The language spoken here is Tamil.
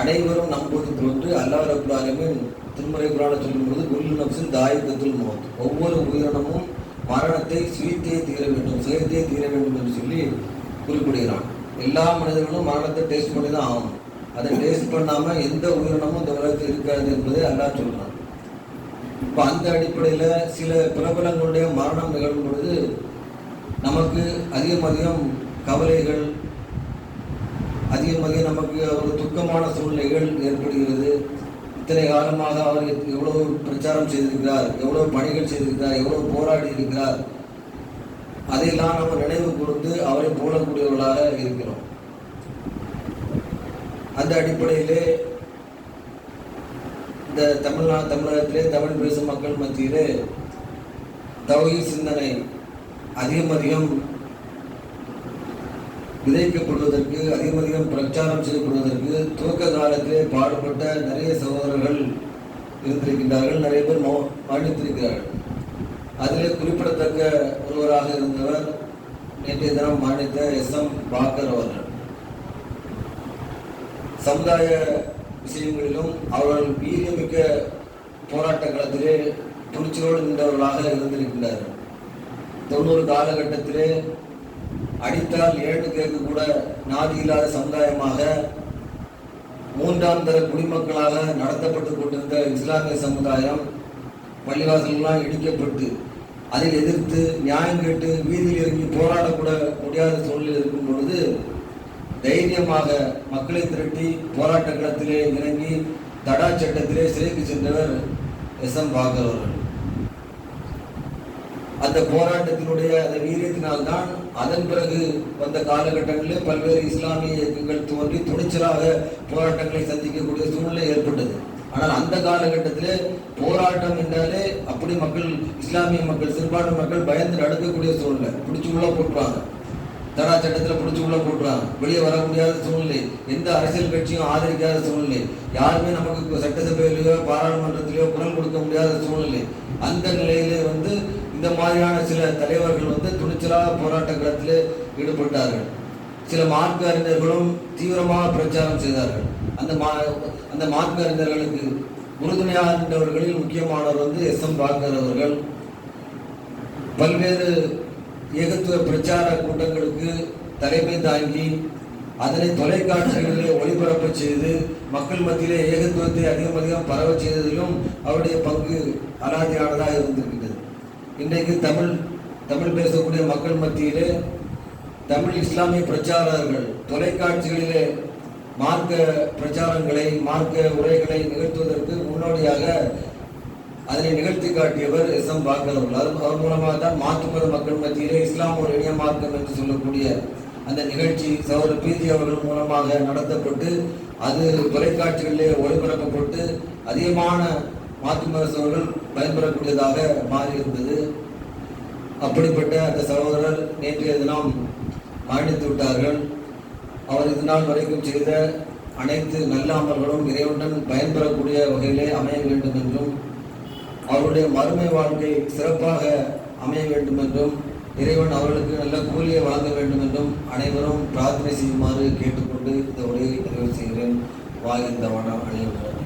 அனைவரும் நம்புவது போன்று அல்லாஹ் ரபுல் திருமறை குரான சொல்லும்போது குல்லு நப்சின் தாயக்கத்துல் மௌத். ஒவ்வொரு உயிரினமும் மரணத்தை சுயத்தே தீர வேண்டும் சுயத்தே தீர வேண்டும் என்று சொல்லி குறிப்பிடுகிறான். எல்லா மனிதர்களும் மரணத்தை டேஸ்ட் பண்ணி தான் ஆகும் அதை டேஸ்ட் பண்ணாமல் எந்த உயிரினமும் இந்த உலகத்தில் இருக்காது என்பதை அல்லாஹ் சொல்கிறான் இப்போ அந்த அடிப்படையில் சில பிரபலங்களுடைய மரணம் நிகழும் பொழுது நமக்கு அதிகம் அதிகம் கவலைகள் அதிகம் அதிகம் நமக்கு ஒரு துக்கமான சூழ்நிலைகள் ஏற்படுகிறது. இத்தனை காலமாக அவர் எவ்வளவு பிரச்சாரம் செய்திருக்கிறார் எவ்வளவு பணிகள் செய்திருக்கிறார் எவ்வளவு போராடி இருக்கிறார் அதையெல்லாம் நம்ம நினைவு கூர்ந்து அவரை போடக்கூடியவர்களாக இருக்கிறோம். அந்த அடிப்படையிலே இந்த தமிழ்நா தமிழகத்திலே தமிழ் பேசும் மக்கள் மத்தியிலே தௌஹி சிந்தனை அதிகம் அதிகம் விதைக்கப்படுவதற்கு அதிகம் அதிகம் பிரச்சாரம் செய்யப்படுவதற்கு துவக்க காலத்திலே பாடுபட்ட நிறைய சகோதரர்கள் இருந்திருக்கின்றார்கள். நிறைய பேர் மௌ- மரணித்திருக்கிறார்கள் அதிலே குறிப்பிடத்தக்க ஒருவராக இருந்தவர் நேற்றைய தினம் மரணித்த எஸ் எம் பாக்கர் அவர்கள். சமுதாய விஷயங்களிலும் அவர்கள் வீரியமிக்க போராட்ட காலத்திலே துணிச்சலோடு நின்றவர்களாக இருந்திருக்கின்றார்கள். தொண்ணூறு காலகட்டத்திலே அடித்தால் ஏழு கேட்க கூட நாதி இல்லாத சமுதாயமாக மூன்றாம் தர குடிமக்களாக நடத்தப்பட்டு கொண்டிருந்த இஸ்லாமிய சமுதாயம் பள்ளிவாசல்கள்லாம் இடிக்கப்பட்டு அதில் எதிர்த்து நியாயம் கேட்டு வீதியில் இறங்கி போராடக்கூட முடியாத சூழ்நிலை இருக்கும் பொழுது தைரியமாக மக்களை திரட்டி போராட்ட களத்திலே இறங்கி தடா சட்டத்திலே சிறைக்கு சென்றவர் எஸ் எம் பாகர் அவர்கள். அந்த போராட்டத்தினுடைய அந்த வீரியத்தினால்தான் அதன் பிறகு வந்த காலகட்டங்களில் பல்வேறு இஸ்லாமிய இயக்கங்கள் தோன்றி துணிச்சலாக போராட்டங்களை சந்திக்கக்கூடிய சூழ்நிலை ஏற்பட்டது. ஆனால் அந்த காலகட்டத்தில் போராட்டம் என்றாலே அப்படி மக்கள் இஸ்லாமிய மக்கள் சிறுபான்மை மக்கள் பயந்து நடக்கக்கூடிய சூழ்நிலை. பிடிச்சி உள்ள போட்டுறாங்க தடா சட்டத்தில் பிடிச்சி உள்ள போட்டுறாங்க வெளியே வர முடியாத சூழ்நிலை. எந்த அரசியல் கட்சியும் ஆதரிக்காத சூழ்நிலை. யாருமே நமக்கு சட்டசபையிலேயோ பாராளுமன்றத்திலேயோ குரல் கொடுக்க முடியாத சூழ்நிலை. அந்த நிலையிலே வந்து இந்த மாதிரியான சில தலைவர்கள் வந்து துணிச்சலாக போராட்ட களத்தில் ஈடுபட்டார்கள். சில மார்க்க அறிஞர்களும் தீவிரமாக பிரச்சாரம் செய்தார்கள். அந்த மா அந்த மார்க்க அறிஞர்களுக்கு உறுதுணையாக இருந்தவர்களில் முக்கியமானவர் வந்து எஸ் எம் பாக்கர் அவர்கள். பல்வேறு ஏகத்துவ பிரச்சார கூட்டங்களுக்கு தலைமை தாங்கி அதனை தொலைக்காட்சிகளிலே ஒளிபரப்ப செய்து மக்கள் மத்தியிலே ஏகத்துவத்தை அதிகம் அதிகம் பரவ செய்ததிலும் அவருடைய பங்கு அலாதியானதாக இருந்திருக்கின்றது. இன்றைக்கு தமிழ் தமிழ் பேசக்கூடிய மக்கள் மத்தியிலே தமிழ் இஸ்லாமிய பிரச்சாரர்கள் தொலைக்காட்சிகளிலே மார்க்க பிரச்சாரங்களை மார்க்க உரைகளை நிகழ்த்துவதற்கு முன்னோடியாக அதனை நிகழ்த்தி காட்டியவர் எஸ் எம் பாக்கர் அவர்கள். அது அவர் மூலமாக தான் மாற்று மத மக்கள் மத்தியிலே இஸ்லாம் ஒரு இணைய மார்க்கம் என்று சொல்லக்கூடிய அந்த நிகழ்ச்சி சகோதரர் பிஜி அவர்கள் மூலமாக நடத்தப்பட்டு அது தொலைக்காட்சிகளிலே ஒளிபரப்பப்பட்டு அதிகமான மாற்று மத பயன்பெறக்கூடியதாக மாறியிருந்தது. அப்படிப்பட்ட அந்த சகோதரர் நேற்றைய தினம் மரணித்து விட்டார்கள். அவர் இது நாள் வரைக்கும் செய்த அனைத்து நல்ல அமல்களும் இறைவனுடன் பயன்பெறக்கூடிய வகையிலே அமைய வேண்டும் என்றும் அவருடைய மறுமை வாழ்க்கை சிறப்பாக அமைய வேண்டும் என்றும் இறைவன் அவர்களுக்கு நல்ல கூலியை வழங்க வேண்டும் என்றும் அனைவரும் பிரார்த்தனை செய்யுமாறு கேட்டுக்கொண்டு இந்த உரையை நிறைவு செய்கிறேன். வாய்ந்தவன அனைவரும்